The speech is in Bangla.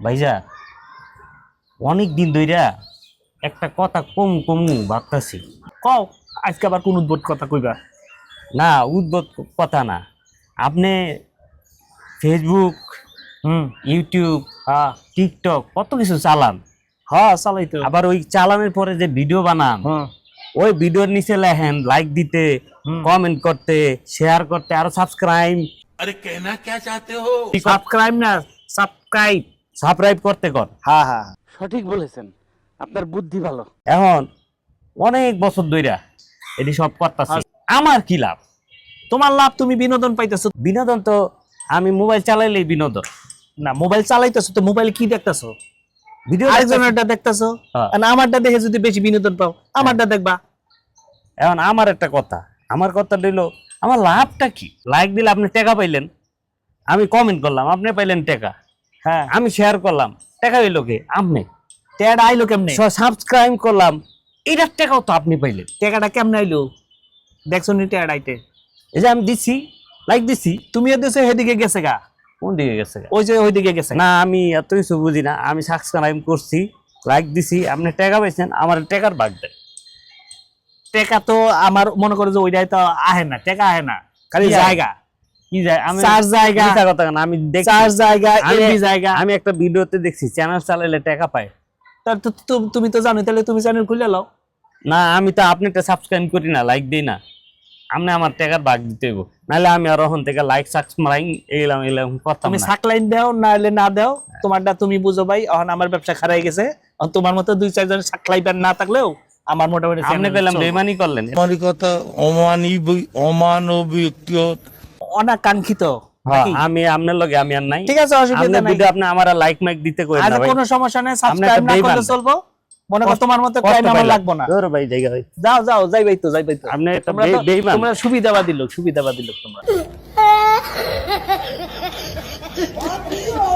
ভাইজা অনেক দিন ধইরা একটা কথা কম কমু ভাবতেছি। কও আজকে আবার কোন উদ্বোধ কথা কইবা? না উদ্ভট কথা না। আপনি ফেসবুক হুম। ইউটিউব হ্যাঁ। টিকটক কত কিছু চালান। হ্যাঁ চালাই তো। আবার ওই চালানের পরে যে ভিডিও বানান হ্যাঁ। ওই ভিডিওর নিচে লেখেন লাইক দিতে কমেন্ট করতে শেয়ার করতে আর সাবস্ক্রাইব আরে কেনা কে চাতে হো? সাবস্ক্রাইব না সাবস্ক্রাইব সাবস্ক্রাইব করতে কর। হ্যাঁ হ্যাঁ সঠিক বলেছেন। আপনার বুদ্ধি ভালো। এখন অনেক বছর ধইরা এটি সব করতেছি। আমার কি লাভ? তোমার লাভ তুমি বিনোদন পাইতেছো। বিনোদন তো আমি মোবাইল চালাইলেই বিনোদন। না মোবাইল চালাইতেছো তো মোবাইল কি দেখতেছো? ভিডিও আরেকজনেরটা দেখতেছো? হ্যাঁ। আর আমারটা দেখে যদি বেশি বিনোদন পাও আমারটা দেখবা। এখন আমার একটা কথা। আমার কথা রইল আমার লাভটা কি? লাইক দিলে আপনি টাকা পাইলেন। আমি কমেন্ট করলাম আপনি পাইলেন টাকা। হ্যাঁ। আমি শেয়ার করলাম। টাকা হইল কে? আপনি। টেড আইলো কেমনে? সাবস্ক্রাইব করলাম। এটার টাকাও তো আপনি পাইলেন। টাকাটা কেমনে আইলো? দেখছ নি টেড আইতে। এই যে আমি দিছি লাইক দিছি। তুমিও দেশে সেদিকে গেছে গা? কোন দিকে গেছে ওই যে ওইদিকে গেছে না আমি এত কিছু বুঝি না। আমি সাবস্ক্রাইব করছি লাইক দিছি। আপনি টাকা পাইছেন আমার টাকার ভাগ দেন। টেকা তো আমার মনে করে যে ওইটাই তো আহে না টেকা আহে না। খালি জায়গা। আমি চার জায়গা মিথ্যা কথা না আমি দেখছি চার জায়গা আমি- এমবি জায়গা আমি একটা ভিডিওতে দেখছি চ্যানেল চালাইলে টাকা পায়। তার তো তুমি তো জানো তাহলে তুমি চ্যানেল খুলে লাও। না আমি তো আপনারটা সাবস্ক্রাইব করি না লাইক দিই না। আপনি আমার টাকার ভাগ দিতে হইব। নাহলে আমি আর ওখান থেকে লাইক সাবস্ক্রাইব এলাম এলাম করতাম তুমি সাকলাইন দাও না হলে না দাও। তোমারটা তুমি বুঝো ভাই এখন আমার ব্যবসা খারাই গেছে। তোমার মতো দুই চারজন সাকলাইবার না থাকলেও আমার মোটামুটি আপনি channel পেলাম বেমানি করলেন। মানবিকতা অমানবিক অমানবিক অনাকাঙ্ক্ষিত হ্যাঁ, আমি আপনার লগে আমি আর নাই। ঠিক আছে অসুবিধা নাই। ভিডিও আপনি আমার লাইক মাইক দিতে কই আর না ভাই। কোনো সমস্যা নাই সাবস্ক্রাইব না করলে চলবো। মনে কর তোমার মতো টাইম আমার লাগবে না। ধর ভাই জায়গা ভাই। যাও যাও যাই ভাই তো যাই ভাই তো। আপনি একটা তোমরা বেঈমান। তোমরা সুবিধাবাদী লোক সুবিধাবাদী লোক তোমরা।